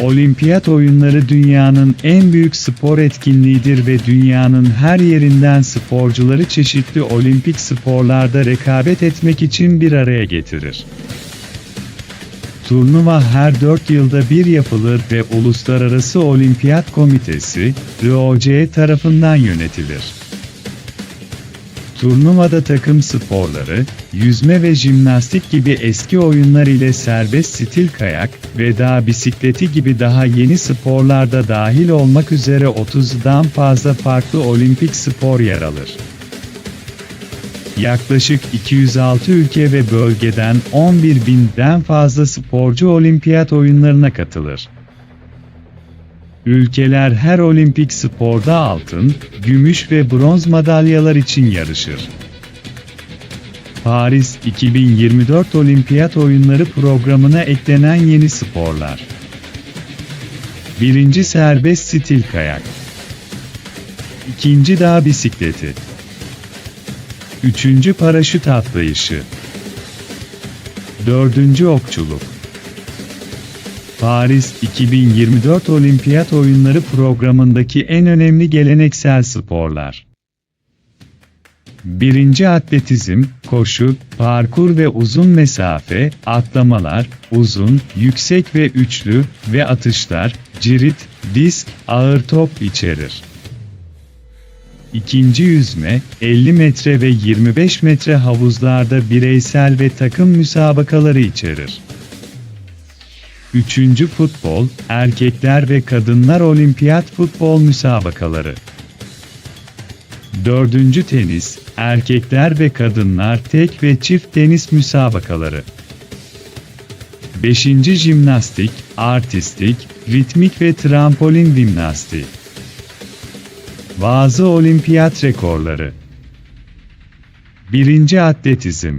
Olimpiyat oyunları dünyanın en büyük spor etkinliğidir ve dünyanın her yerinden sporcuları çeşitli olimpik sporlarda rekabet etmek için bir araya getirir. Turnuva her 4 yılda bir yapılır ve Uluslararası Olimpiyat Komitesi, ROC tarafından yönetilir. Turnuvada takım sporları, yüzme ve jimnastik gibi eski oyunlar ile serbest stil kayak ve dağ bisikleti gibi daha yeni sporlarda dahil olmak üzere 30'dan fazla farklı olimpik spor yer alır. Yaklaşık 206 ülke ve bölgeden 11 binden fazla sporcu olimpiyat oyunlarına katılır. Ülkeler her olimpik sporda altın, gümüş ve bronz madalyalar için yarışır. Paris 2024 Olimpiyat Oyunları programına eklenen yeni sporlar. 1. Serbest stil kayak 2. Dağ bisikleti 3. Paraşüt atlayışı 4. Okçuluk Paris 2024 Olimpiyat Oyunları programındaki en önemli geleneksel sporlar. 1. Atletizm, koşu, parkur ve uzun mesafe, atlamalar, uzun, yüksek ve üçlü ve atışlar, cirit, disk, ağır top içerir. İkinci yüzme, 50 metre ve 25 metre havuzlarda bireysel ve takım müsabakaları içerir. Üçüncü futbol, erkekler ve kadınlar olimpiyat futbol müsabakaları. Dördüncü tenis, erkekler ve kadınlar tek ve çift tenis müsabakaları. Beşinci jimnastik, artistik, ritmik ve trampolin jimnastiği. Bazı olimpiyat rekorları. Birinci atletizm.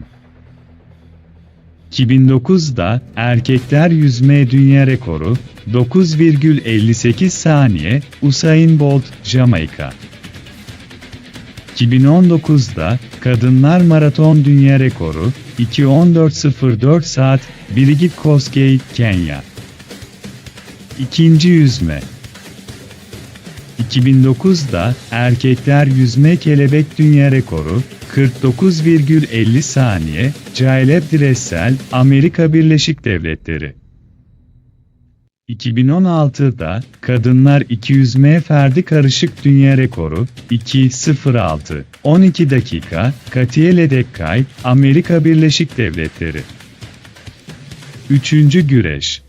2009'da erkekler yüzme dünya rekoru 9,58 saniye Usain Bolt, Jamaika. 2019'da kadınlar maraton dünya rekoru 2.14.04 saat Birgit Kosgei, Kenya. İkinci yüzme. 2009'da erkekler yüzme kelebek dünya rekoru 49,50 saniye Caleb Dressel, Amerika Birleşik Devletleri. 2016'da kadınlar 200 m ferdi karışık dünya rekoru 2.06 12 dakika Katiye Ledekkay, Amerika Birleşik Devletleri. Üçüncü güreş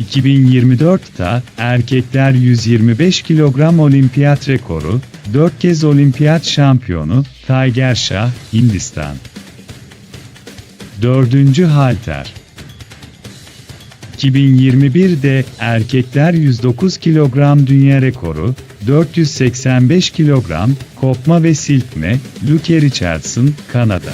2024'te erkekler 125 kilogram olimpiyat rekoru, 4 kez olimpiyat şampiyonu, Tiger Shah, Hindistan. 4. Halter 2021'de erkekler 109 kilogram dünya rekoru, 485 kilogram, kopma ve silkme, Luke Richardson, Kanada.